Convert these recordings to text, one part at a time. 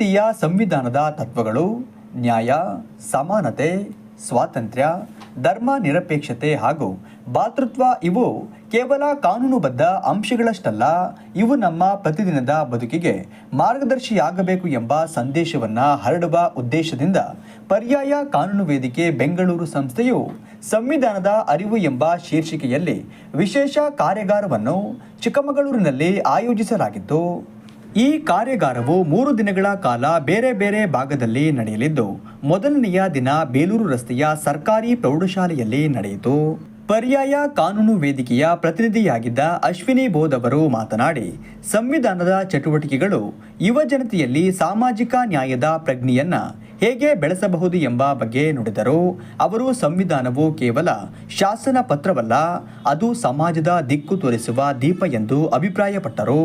ಭಾರತೀಯ ಸಂವಿಧಾನದ ತತ್ವಗಳು, ನ್ಯಾಯ, ಸಮಾನತೆ, ಸ್ವಾತಂತ್ರ್ಯ, ಧರ್ಮ ನಿರಪೇಕ್ಷತೆ ಹಾಗೂ ಭಾತೃತ್ವ ಇವು ಕೇವಲ ಕಾನೂನುಬದ್ಧ ಅಂಶಗಳಷ್ಟಲ್ಲ, ಇವು ನಮ್ಮ ಪ್ರತಿದಿನದ ಬದುಕಿಗೆ ಮಾರ್ಗದರ್ಶಿಯಾಗಬೇಕು ಎಂಬ ಸಂದೇಶವನ್ನು ಹರಡುವ ಉದ್ದೇಶದಿಂದ ಪರ್ಯಾಯ ಕಾನೂನು ವೇದಿಕೆ ಬೆಂಗಳೂರು ಸಂಸ್ಥೆಯು ಸಂವಿಧಾನದ ಅರಿವು ಎಂಬ ಶೀರ್ಷಿಕೆಯಲ್ಲಿ ವಿಶೇಷ ಕಾರ್ಯಾಗಾರವನ್ನು ಚಿಕ್ಕಮಗಳೂರಿನಲ್ಲಿ ಆಯೋಜಿಸಲಾಗಿತ್ತು. ಈ ಕಾರ್ಯಾಗಾರವು ಮೂರು ದಿನಗಳ ಕಾಲ ಬೇರೆ ಬೇರೆ ಭಾಗದಲ್ಲಿ ನಡೆಯಲಿದ್ದು, ಮೊದಲನೆಯ ದಿನ ಬೇಲೂರು ರಸ್ತೆಯ ಸರ್ಕಾರಿ ಪ್ರೌಢಶಾಲೆಯಲ್ಲಿ ನಡೆಯಿತು. ಪರ್ಯಾಯ ಕಾನೂನು ವೇದಿಕೆಯ ಪ್ರತಿನಿಧಿಯಾಗಿದ್ದ ಅಶ್ವಿನಿ ಬೋಧ್ ಅವರು ಮಾತನಾಡಿ, ಸಂವಿಧಾನದ ಚಟುವಟಿಕೆಗಳು ಯುವ ಜನತೆಯಲ್ಲಿ ಸಾಮಾಜಿಕ ನ್ಯಾಯದ ಪ್ರಜ್ಞೆಯನ್ನ ಹೇಗೆ ಬೆಳೆಸಬಹುದು ಎಂಬ ಬಗ್ಗೆ ನುಡಿದರು. ಅವರು, ಸಂವಿಧಾನವು ಕೇವಲ ಶಾಸನ ಪತ್ರವಲ್ಲ, ಅದು ಸಮಾಜದ ದಿಕ್ಕು ತೋರಿಸುವ ದೀಪ ಎಂದು ಅಭಿಪ್ರಾಯಪಟ್ಟರು.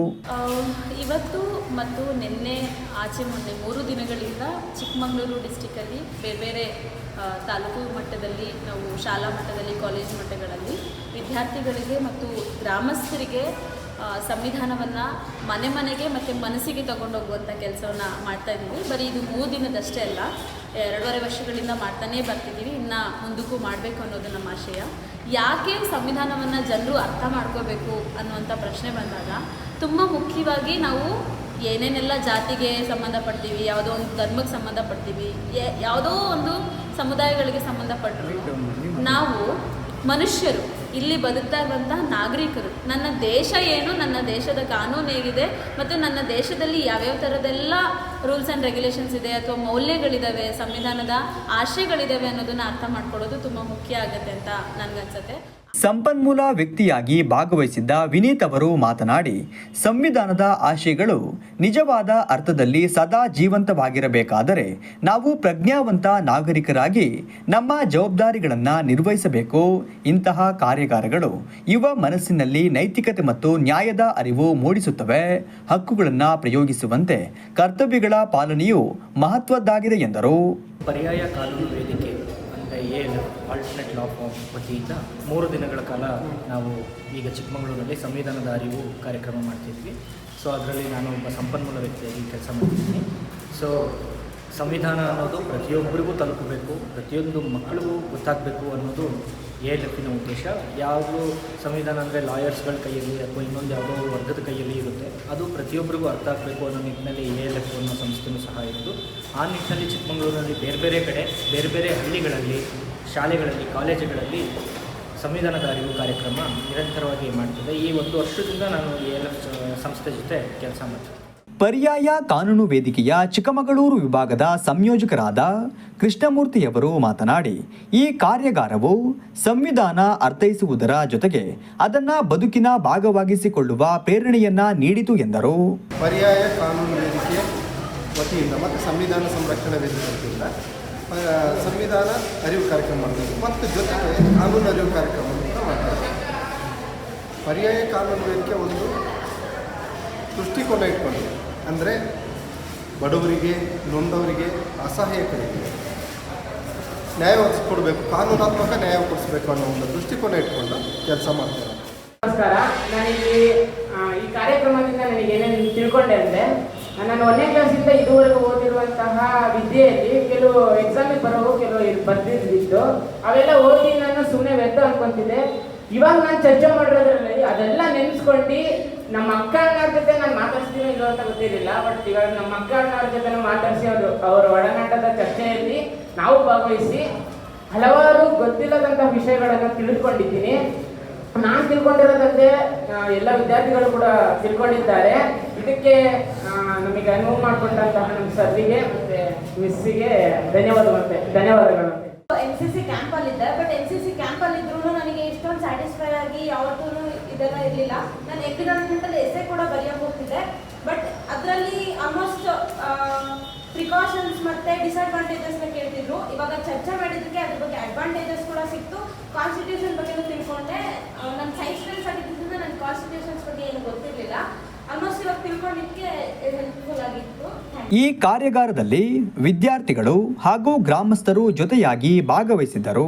ಇವತ್ತು ಮತ್ತು ನಿನ್ನೆ ಆಚೆ ಮೊನ್ನೆ ಮೂರು ದಿನಗಳಿಂದ ಚಿಕ್ಕಮಗಳೂರು ಡಿಸ್ಟಿಕಲ್ಲಿ ಬೇರೆ ಬೇರೆ ತಾಲೂಕು ಮಟ್ಟದಲ್ಲಿ ನಾವು ಶಾಲಾ ಮಟ್ಟದಲ್ಲಿ, ಕಾಲೇಜ್ ಮಟ್ಟಗಳಲ್ಲಿ ವಿದ್ಯಾರ್ಥಿಗಳಿಗೆ ಮತ್ತು ಗ್ರಾಮಸ್ಥರಿಗೆ ಸಂವಿಧಾನವನ್ನು ಮನೆ ಮನೆಗೆ ಮತ್ತು ಮನಸ್ಸಿಗೆ ತಗೊಂಡೋಗುವಂಥ ಕೆಲಸವನ್ನು ಮಾಡ್ತಾ ಇದ್ದೀವಿ. ಬರೀ ಇದು ಮೂರು ದಿನದಷ್ಟೇ ಅಲ್ಲ ಎರಡೂವರೆ ವರ್ಷಗಳಿಂದ ಮಾಡ್ತಾನೇ ಬರ್ತಿದ್ದೀವಿ ಇನ್ನು ಮುಂದಕ್ಕೂ ಮಾಡಬೇಕು ಅನ್ನೋದು ನಮ್ಮ ಆಶಯ. ಯಾಕೆ ಸಂವಿಧಾನವನ್ನು ಜನರು ಅರ್ಥ ಮಾಡ್ಕೋಬೇಕು ಅನ್ನುವಂಥ ಪ್ರಶ್ನೆ ಬಂದಾಗ ತುಂಬ ಮುಖ್ಯವಾಗಿ ನಾವು ಏನೇನೆಲ್ಲ ಜಾತಿಗೆ ಸಂಬಂಧಪಡ್ತೀವಿ ಯಾವುದೋ ಒಂದು ಧರ್ಮಕ್ಕೆ ಸಂಬಂಧಪಡ್ತೀವಿ ಯಾವುದೋ ಒಂದು ಸಮುದಾಯಗಳಿಗೆ ಸಂಬಂಧಪಟ್ಟರು ನಾವು ಮನುಷ್ಯರು ಇಲ್ಲಿ ಬದುಕ್ತಾ ಇರುವಂಥ ನಾಗರಿಕರು. ನನ್ನ ದೇಶ ಏನು, ನನ್ನ ದೇಶದ ಕಾನೂನು ಹೇಗಿದೆ, ಮತ್ತು ನನ್ನ ದೇಶದಲ್ಲಿ ಯಾವ್ಯಾವ ಥರದೆಲ್ಲ ರೂಲ್ಸ್ ಆ್ಯಂಡ್ ರೆಗ್ಯುಲೇಷನ್ಸ್ ಇದೆ, ಅಥವಾ ಮೌಲ್ಯಗಳಿದ್ದಾವೆ ಸಂವಿಧಾನದ ಆಶಯಗಳಿದ್ದಾವೆ ಅನ್ನೋದನ್ನು ಅರ್ಥ ಮಾಡ್ಕೊಳ್ಳೋದು ತುಂಬ ಮುಖ್ಯ ಆಗುತ್ತೆ ಅಂತ ನನಗನ್ಸುತ್ತೆ. ಸಂಪನ್ಮೂಲ ವ್ಯಕ್ತಿಯಾಗಿ ಭಾಗವಹಿಸಿದ್ದ ವಿನೀತ್ ಅವರು ಮಾತನಾಡಿ, ಸಂವಿಧಾನದ ಆಶಯಗಳು ನಿಜವಾದ ಅರ್ಥದಲ್ಲಿ ಸದಾ ಜೀವಂತವಾಗಿರಬೇಕಾದರೆ ನಾವು ಪ್ರಜ್ಞಾವಂತ ನಾಗರಿಕರಾಗಿ ನಮ್ಮ ಜವಾಬ್ದಾರಿಗಳನ್ನು ನಿರ್ವಹಿಸಬೇಕು. ಇಂತಹ ಕಾರ್ಯಾಗಾರಗಳು ಯುವ ಮನಸ್ಸಿನಲ್ಲಿ ನೈತಿಕತೆ ಮತ್ತು ನ್ಯಾಯದ ಅರಿವು ಮೂಡಿಸುತ್ತವೆ. ಹಕ್ಕುಗಳನ್ನು ಪ್ರಯೋಗಿಸುವಂತೆ ಕರ್ತವ್ಯಗಳ ಪಾಲನೆಯು ಮಹತ್ವದ್ದಾಗಿದೆ ಎಂದರು. ಪರ್ಯಾಯ ಕಾನೂನು ವೇದಿಕೆ ಎಲ್ ಏನು ಆಲ್ಟರ್ನೇಟ್ ಲಾ ಫಾರ್ಮ್ ವತಿಯಿಂದ ಮೂರು ದಿನಗಳ ಕಾಲ ನಾವು ಈಗ ಚಿಕ್ಕಮಗಳೂರಿನಲ್ಲಿ ಸಂವಿಧಾನದ ಅರಿವು ಕಾರ್ಯಕ್ರಮ ಮಾಡ್ತಿದ್ವಿ. ಸೊ ಅದರಲ್ಲಿ ನಾನು ಒಬ್ಬ ಸಂಪನ್ಮೂಲ ವ್ಯಕ್ತಿಯಾಗಿ ಕೆಲಸ ಮಾಡ್ತಿದ್ದೀನಿ. ಸೊ ಸಂವಿಧಾನ ಅನ್ನೋದು ಪ್ರತಿಯೊಬ್ಬರಿಗೂ ತಲುಪಬೇಕು, ಪ್ರತಿಯೊಂದು ಮಕ್ಕಳಿಗೂ ಗೊತ್ತಾಗಬೇಕು ಅನ್ನೋದು ಎ ಎಲ್ ಉದ್ದೇಶ. ಯಾವುದು ಸಂವಿಧಾನ ಅಂದರೆ ಲಾಯರ್ಸ್ಗಳ ಕೈಯಲ್ಲಿ ಅಥವಾ ಇನ್ನೊಂದು ಯಾವುದೋ ವರ್ಗದ ಕೈಯಲ್ಲಿ ಇರುತ್ತೆ, ಅದು ಪ್ರತಿಯೊಬ್ಬರಿಗೂ ಅರ್ಥ ಆಗಬೇಕು ಅನ್ನೋ ನಿಟ್ಟಿನಲ್ಲಿ ಎ ಅನ್ನೋ ಸಂಸ್ಥೆನೂ ಸಹ ಇದ್ದು ಆ ನಿಟ್ಟಿನಲ್ಲಿ ಚಿಕ್ಕಮಗಳೂರಿನಲ್ಲಿ ಬೇರೆ ಬೇರೆ ಕಡೆ, ಬೇರೆ ಬೇರೆ ಹಳ್ಳಿಗಳಲ್ಲಿ, ಶಾಲೆಗಳಲ್ಲಿ, ಕಾಲೇಜುಗಳಲ್ಲಿ ಸಂವಿಧಾನದ ಅರಿವು ಕಾರ್ಯಕ್ರಮ ನಿರಂತರವಾಗಿ ಮಾಡ್ತಿದೆ. ಈ ಒಂದು ವರ್ಷದಿಂದ ನಾನು ಎ ಎಲ್ ಎಫ್ ಸಂಸ್ಥೆ ಜೊತೆ ಕೆಲಸ ಮಾಡ್ತೀನಿ ಪರ್ಯಾಯ ಕಾನೂನು ವೇದಿಕೆಯ ಚಿಕ್ಕಮಗಳೂರು ವಿಭಾಗದ ಸಂಯೋಜಕರಾದ ಕೃಷ್ಣಮೂರ್ತಿಯವರು ಮಾತನಾಡಿ, ಈ ಕಾರ್ಯಾಗಾರವು ಸಂವಿಧಾನ ಅರ್ಥೈಸುವುದರ ಜೊತೆಗೆ ಅದನ್ನ ಬದುಕಿನ ಭಾಗವಾಗಿಸಿಕೊಳ್ಳುವ ಪ್ರೇರಣೆಯನ್ನ ನೀಡಿತು ಎಂದರು. ಪರ್ಯಾಯ ಕಾನೂನು ವೇದಿಕೆಯ ವತಿಯಿಂದ ಮತ್ತು ಸಂವಿಧಾನ ಸಂರಕ್ಷಣಾ ವೇದಿಕೆ ವತಿಯಿಂದ ಸಂವಿಧಾನ ಅರಿವು ಕಾರ್ಯಕ್ರಮ ಮತ್ತು ಜೊತೆಗೆ ಕಾನೂನು ಅರಿವು ಕಾರ್ಯಕ್ರಮ ಪರ್ಯಾಯ ಕಾನೂನು ವೇದಿಕೆ ಒಂದು ದೃಷ್ಟಿಕೋನ ಇಟ್ಕೊಂಡಿದೆ. ಅಂದರೆ ಬಡವರಿಗೆ, ನೊಂದವರಿಗೆ ಅಸಹಾಯಕರಿಗೆ ನ್ಯಾಯ ಒದಗಿಸ್ಕೊಡ್ಬೇಕು ಕಾನೂನಾತ್ಮಕ ನ್ಯಾಯ ಕೊಡಿಸ್ಬೇಕು ಅನ್ನೋ ಒಂದು ದೃಷ್ಟಿಕೋನ ಇಟ್ಕೊಂಡು ಕೆಲಸ ಮಾಡ್ತಾರೆ. ನಮಸ್ಕಾರ. ನನಗೆ ಈ ಕಾರ್ಯಕ್ರಮದಿಂದ ನನಗೆ ಏನೇನು ತಿಳ್ಕೊಂಡೆ ಅಂದರೆ, ನಾನು ಒಂದನೇ ಕ್ಲಾಸಿಂದ ಇದುವರೆಗೂ ಓದಿರುವಂತಹ ವಿದ್ಯೆಯಲ್ಲಿ ಕೆಲವು ಎಕ್ಸಾಮಿಗೆ ಬರೋವು ಕೆಲವು ಇದು ಬರ್ದಿದ್ದು ಅವೆಲ್ಲ ಓದಿ ನಾನು ಸುಮ್ಮನೆ ವ್ಯರ್ಥ ಅನ್ಕೊಂತಿದ್ದೆ. ಇವಾಗ ನಾನು ಚರ್ಚೆ ಮಾಡಿರೋದ್ರಲ್ಲಿ ಅದೆಲ್ಲ ನೆನೆಸ್ಕೊಂಡು ನಮ್ಮ ಅಕ್ಕ ಅಣ್ಣವ್ರ ಜೊತೆ ನಾನು ಮಾತಾಡ್ಸ್ತೀನೋ ಇಲ್ಲೋ ಅಂತ ಗೊತ್ತಿರಲಿಲ್ಲ ಬಟ್ ಇವಾಗ ನಮ್ಮ ಅಕ್ಕ ಅಣ್ಣವ್ರ ಜೊತೆ ಮಾತಾಡಿಸಿ ಅವರು, ಅವರ ಒಡನಾಟದ ಚರ್ಚೆಯಲ್ಲಿ ನಾವು ಭಾಗವಹಿಸಿ ಹಲವಾರು ಗೊತ್ತಿಲ್ಲದಂತಹ ವಿಷಯಗಳನ್ನು ತಿಳಿದುಕೊಂಡಿದ್ದೀನಿ. ನಾನು ತಿಳ್ಕೊಂಡಿರೋದಂತೆ ಎಲ್ಲ ವಿದ್ಯಾರ್ಥಿಗಳು ಕೂಡ ತಿಳ್ಕೊಂಡಿದ್ದಾರೆ. ಇದಕ್ಕೆ ನಮಗೆ ಅನುವು ಮಾಡಿಕೊಂಡಂತಹ ನಮ್ಮ ಸರ್ಗೆ ಮತ್ತೆ ಮಿಸ್ಸಿಗೆ ಧನ್ಯವಾದಗಳು ಧನ್ಯವಾದಗಳು ಎನ್ ಸಿ ಸಿ ಕ್ಯಾಂಪಲ್ಲಿದ್ದೆ ಬಟ್ ಎನ್ ಸಿ ಸಿ ಕ್ಯಾಂಪಲ್ಲಿ ಇದ್ರೂ ನನಗೆ ಇಷ್ಟೊಂದು ಸ್ಯಾಟಿಸ್ಫೈ ಆಗಿ ಯಾವತ್ತೂ ಇರಲಿಲ್ಲ ನಾನು ಎಕನಾಮಿಕಲ್ ಎಸ್ಸೆ ಕೂಡ ಬರೆಯೋಕೆ ಹೋಗ್ತಿದ್ದೆ. ಬಟ್ ಅದರಲ್ಲಿ ಆಲ್ಮೋಸ್ಟ್ ಪ್ರಿಕಾಷನ್ಸ್ ಮತ್ತೆ ಡಿಸ್ಅಡ್ವಾಂಟೇಜಸ್ನ ಕೇಳ್ತಿದ್ರು. ಇವಾಗ ಚರ್ಚೆ ಮಾಡಿದ್ದಕ್ಕೆ ಅದ್ರ ಬಗ್ಗೆ ಅಡ್ವಾಂಟೇಜಸ್ ಕೂಡ ಸಿಕ್ತು. ಕಾನ್ಸ್ಟಿಟ್ಯೂಷನ್ ಬಗ್ಗೆನೂ ತಿಳ್ಕೊಂಡೆ. ನನ್ನ ಸೈನ್ಸ್ ಸ್ಟೂಡೆಂಟ್ಸ್ ಆಗಿದ್ದರಿಂದ ನನ್ನ ಕಾನ್ಸ್ಟಿಟ್ಯೂಷನ್ಸ್ ಬಗ್ಗೆ ಏನು ಗೊತ್ತಿರಲಿಲ್ಲ. ಆಲ್ಮೋಸ್ಟ್ ಇವಾಗ ತಿಳ್ಕೊಂಡಿದ್ದಕ್ಕೆ ಹೆಲ್ಪ್ಫುಲ್ ಆಗಿತ್ತು. ಈ ಕಾರ್ಯಾಗಾರದಲ್ಲಿ ವಿದ್ಯಾರ್ಥಿಗಳು ಹಾಗೂ ಗ್ರಾಮಸ್ಥರು ಜೊತೆಯಾಗಿ ಭಾಗವಹಿಸಿದ್ದರು.